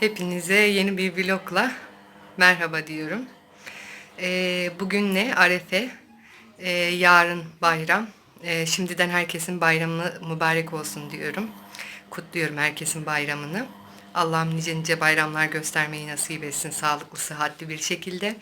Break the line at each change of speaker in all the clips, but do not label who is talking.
Hepinize yeni bir vlogla merhaba diyorum. Ee, bugün ne? Arefe. Ee, yarın bayram. Ee, şimdiden herkesin bayramı mübarek olsun diyorum. Kutluyorum herkesin bayramını. Allah'ım nice nice bayramlar göstermeyi nasip etsin sağlıklı, sıhhatli bir şekilde.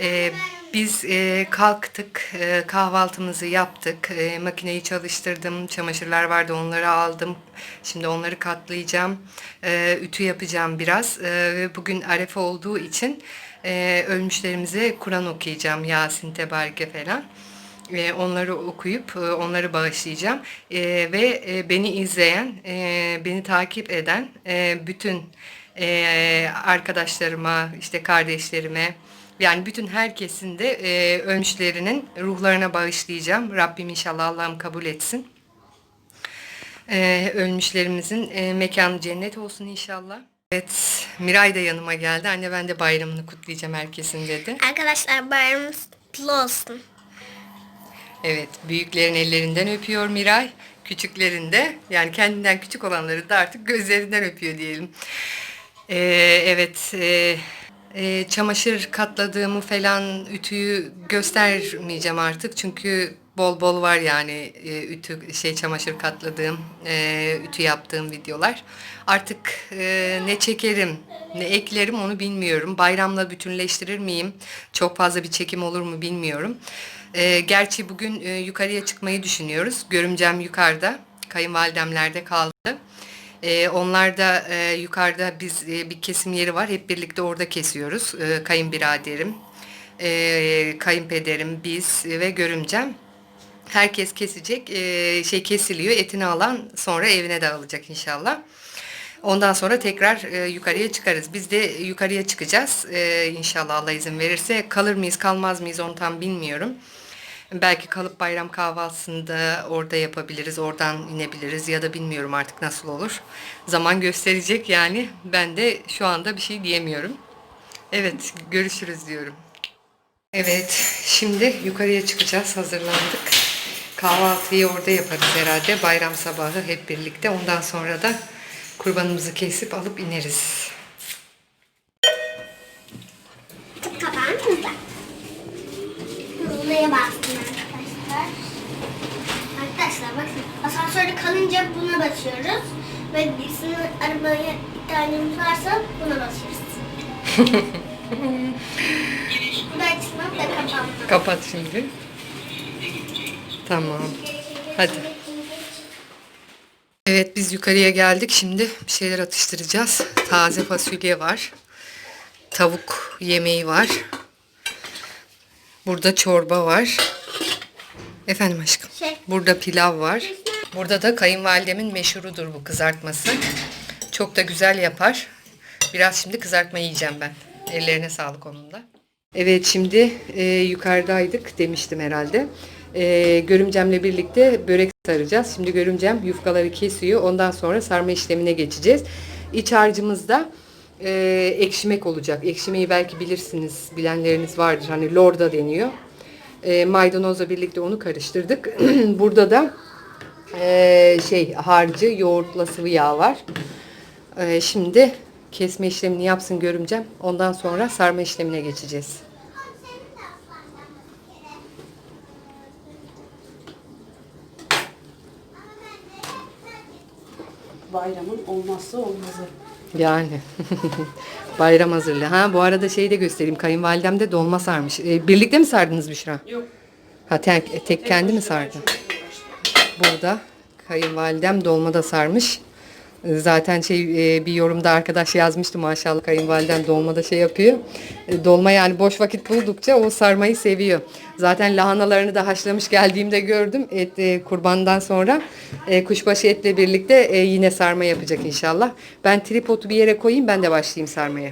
Ee, biz e, kalktık, e, kahvaltımızı yaptık, e, makineyi çalıştırdım, çamaşırlar vardı onları aldım. Şimdi onları katlayacağım, e, ütü yapacağım biraz. E, bugün arefe olduğu için e, ölmüşlerimize Kur'an okuyacağım, Yasin, Tebareke falan. E, onları okuyup e, onları bağışlayacağım. E, ve e, beni izleyen, e, beni takip eden e, bütün e, arkadaşlarıma, işte kardeşlerime, yani bütün herkesin de e, ölmüşlerinin ruhlarına bağışlayacağım. Rabbim inşallah Allah'ım kabul etsin. E, ölmüşlerimizin e, mekanı cennet olsun inşallah. Evet, Miray da yanıma geldi. Anne ben de bayramını kutlayacağım herkesin dedi.
Arkadaşlar bayramımız kutlu olsun.
Evet, büyüklerin ellerinden öpüyor Miray. Küçüklerin de yani kendinden küçük olanları da artık gözlerinden öpüyor diyelim. Ee, evet, e, e, çamaşır katladığımı falan ütüyü göstermeyeceğim artık. Çünkü bol bol var yani e, ütü şey çamaşır katladığım, e, ütü yaptığım videolar. Artık e, ne çekerim, ne eklerim onu bilmiyorum. Bayramla bütünleştirir miyim? Çok fazla bir çekim olur mu bilmiyorum. E, gerçi bugün e, yukarıya çıkmayı düşünüyoruz. Görümcem yukarıda, kayınvalidemlerde kaldı. E, onlar da e, yukarıda biz e, bir kesim yeri var. Hep birlikte orada kesiyoruz. E, kayınbiraderim, kayınpederim, biz ve görümcem. Herkes kesecek, e, şey kesiliyor. Etini alan sonra evine dağılacak inşallah. Ondan sonra tekrar e, yukarıya çıkarız. Biz de yukarıya çıkacağız. E, inşallah Allah izin verirse. Kalır mıyız kalmaz mıyız onu tam bilmiyorum. Belki kalıp bayram kahvaltısında orada yapabiliriz. Oradan inebiliriz ya da bilmiyorum artık nasıl olur. Zaman gösterecek yani. Ben de şu anda bir şey diyemiyorum. Evet görüşürüz diyorum. Evet şimdi yukarıya çıkacağız. Hazırlandık. Kahvaltıyı orada yaparız herhalde. Bayram sabahı hep birlikte. Ondan sonra da kurbanımızı kesip alıp ineriz.
Kapağını hızla. Hızlıya bastım arkadaşlar. Arkadaşlar bakın kalınca buna basıyoruz. Ve birisinin arabaya ihtiyacımız varsa buna basıyoruz. Bu da açılmak da kapanmak.
Kapat şimdi. Tamam. Hadi. Evet biz yukarıya geldik. Şimdi bir şeyler atıştıracağız. Taze fasulye var. Tavuk yemeği var. Burada çorba var. Efendim aşkım.
Şey.
Burada pilav var. Burada da kayınvalidemin meşhurudur bu kızartması. Çok da güzel yapar. Biraz şimdi kızartma yiyeceğim ben. Ellerine sağlık onun da. Evet şimdi e, yukarıdaydık demiştim herhalde. E, görümcemle birlikte börek saracağız. Şimdi görümcem yufkaları kesiyor. Ondan sonra sarma işlemine geçeceğiz. İç harcımızda e, ekşimek olacak. Ekşimeyi belki bilirsiniz. Bilenleriniz vardır. Hani lorda deniyor. E, maydanozla birlikte onu karıştırdık. Burada da e, şey harcı yoğurtla sıvı yağ var. E, şimdi kesme işlemini yapsın görümcem. Ondan sonra sarma işlemine geçeceğiz.
bayramın olmazsa olmazı.
Yani bayram hazırlığı. Ha bu arada şeyi de göstereyim. Kayınvalidem de dolma sarmış. E, birlikte mi sardınız Büşra?
Yok.
Ha tek, tek kendi mi sardı? Burada kayınvalidem dolma da sarmış. Zaten şey e, bir yorumda arkadaş yazmıştı maşallah kayınvalidem dolmada şey yapıyor. E, Dolma yani boş vakit buldukça o sarmayı seviyor. Zaten lahanalarını da haşlamış geldiğimde gördüm. Et e, kurbandan sonra kuşbaşı etle birlikte yine sarma yapacak inşallah. Ben tripodu bir yere koyayım ben de başlayayım sarmaya.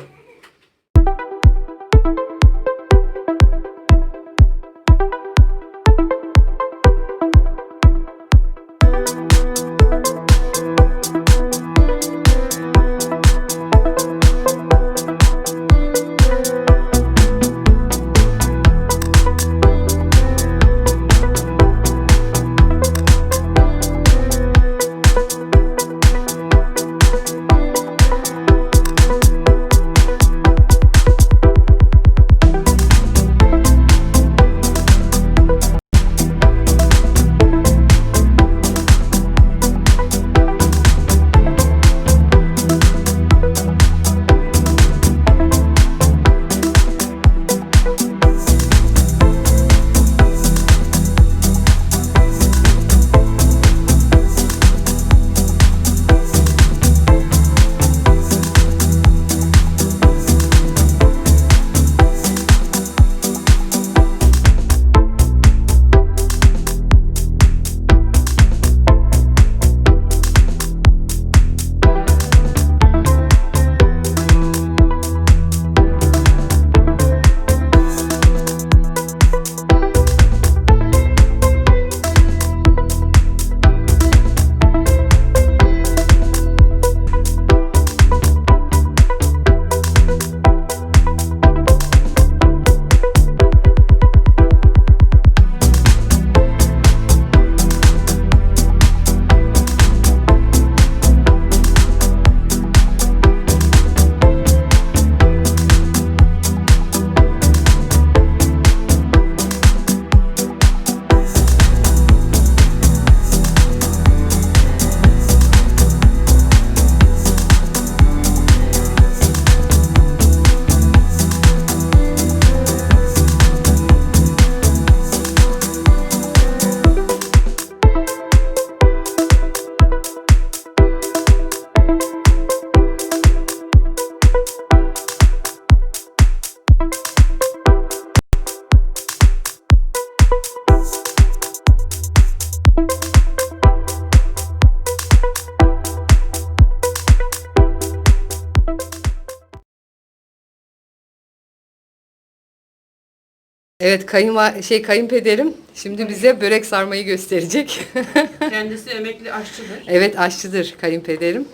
Evet kayın şey kayınpederim şimdi bize börek sarmayı gösterecek.
Kendisi emekli aşçıdır.
evet aşçıdır kayınpederim.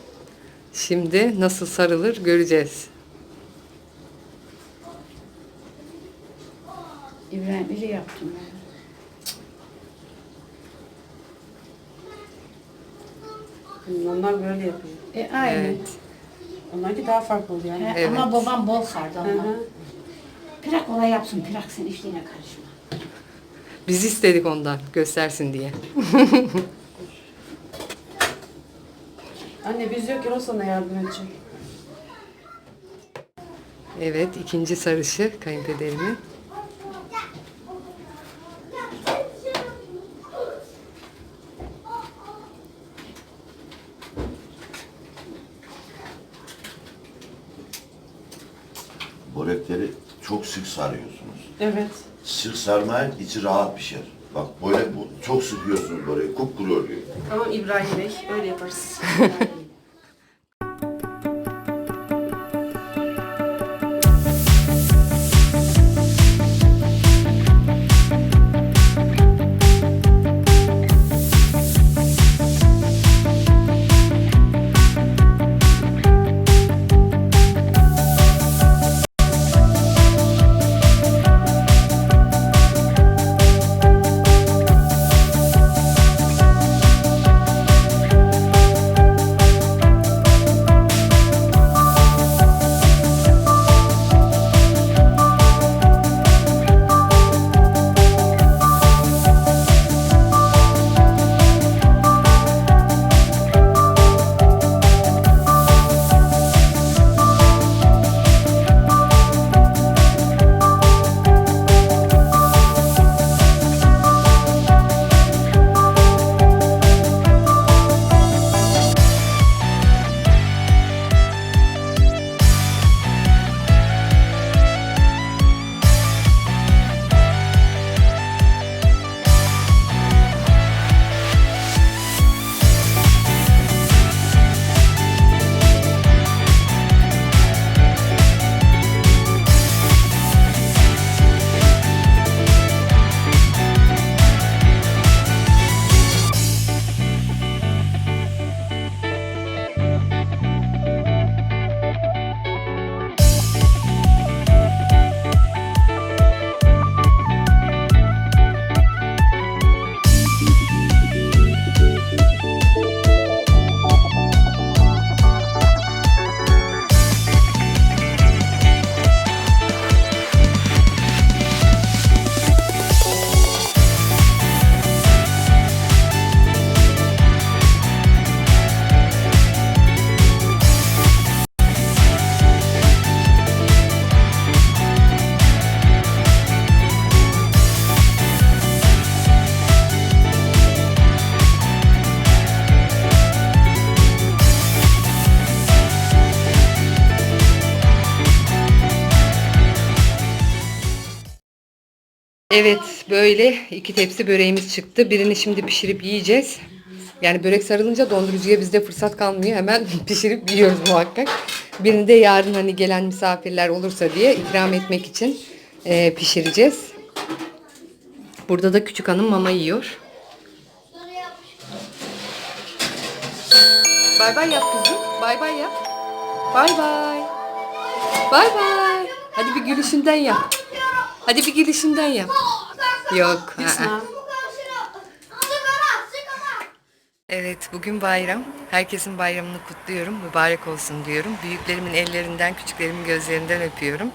Şimdi nasıl sarılır göreceğiz.
İbrahim iri yaptım ben.
Onlar böyle yapıyor.
E aynı.
Evet.
Onlarki daha farklı oluyor yani.
He,
Evet.
Ama babam bol sardı
Hı
ama.
hı.
Pirak olay yapsın, pirak sen işliğine karışma.
Biz istedik ondan göstersin diye.
Anne biz yok ya o sana yardım edecek.
Evet ikinci sarışı kayınpederimin.
Börekleri çok sık sarıyorsunuz.
Evet.
Sık sarmayın içi rahat pişer. Bak böyle bu, çok sıkıyorsunuz böreği kupkuru oluyor.
Tamam İbrahim Bey öyle yaparız.
Evet böyle iki tepsi böreğimiz çıktı. Birini şimdi pişirip yiyeceğiz. Yani börek sarılınca dondurucuya bizde fırsat kalmıyor. Hemen pişirip yiyoruz muhakkak. Birini de yarın hani gelen misafirler olursa diye ikram etmek için e, pişireceğiz. Burada da küçük hanım mama yiyor. Bay bay yap kızım. Bay bay yap. Bay bay. Bay bay. Hadi bir gülüşünden yap. Hadi bir gülüşünden yap. Yok.
Hüsna.
Evet bugün bayram. Herkesin bayramını kutluyorum. Mübarek olsun diyorum. Büyüklerimin ellerinden, küçüklerimin gözlerinden öpüyorum.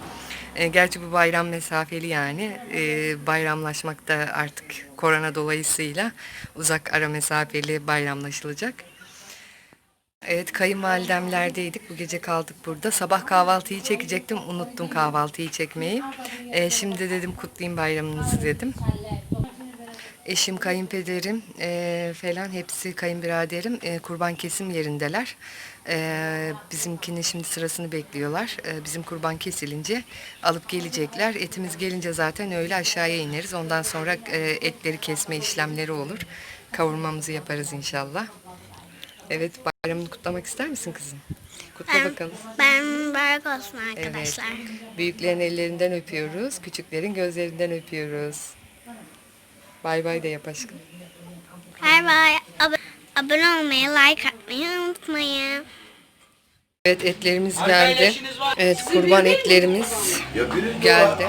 E, gerçi bu bayram mesafeli yani. E, bayramlaşmak da artık korona dolayısıyla uzak ara mesafeli bayramlaşılacak. Evet kayınvalidemlerdeydik. Bu gece kaldık burada. Sabah kahvaltıyı çekecektim. Unuttum kahvaltıyı çekmeyi. E, şimdi dedim kutlayayım bayramınızı dedim. Eşim, kayınpederim e, falan hepsi kayınbiraderim e, kurban kesim yerindeler. E, bizimkinin şimdi sırasını bekliyorlar. E, bizim kurban kesilince alıp gelecekler. Etimiz gelince zaten öyle aşağıya ineriz. Ondan sonra e, etleri kesme işlemleri olur. Kavurmamızı yaparız inşallah. Evet bayramını kutlamak ister misin kızım? Kutla bakalım.
Ben mübarek olsun
Evet.
arkadaşlar.
Büyüklerin ellerinden öpüyoruz. Küçüklerin gözlerinden öpüyoruz. Bay bay de yap aşkım.
Bay bay. Ab- abone olmayı, like atmayı unutmayın.
Evet etlerimiz geldi. Evet kurban etlerimiz Geldi.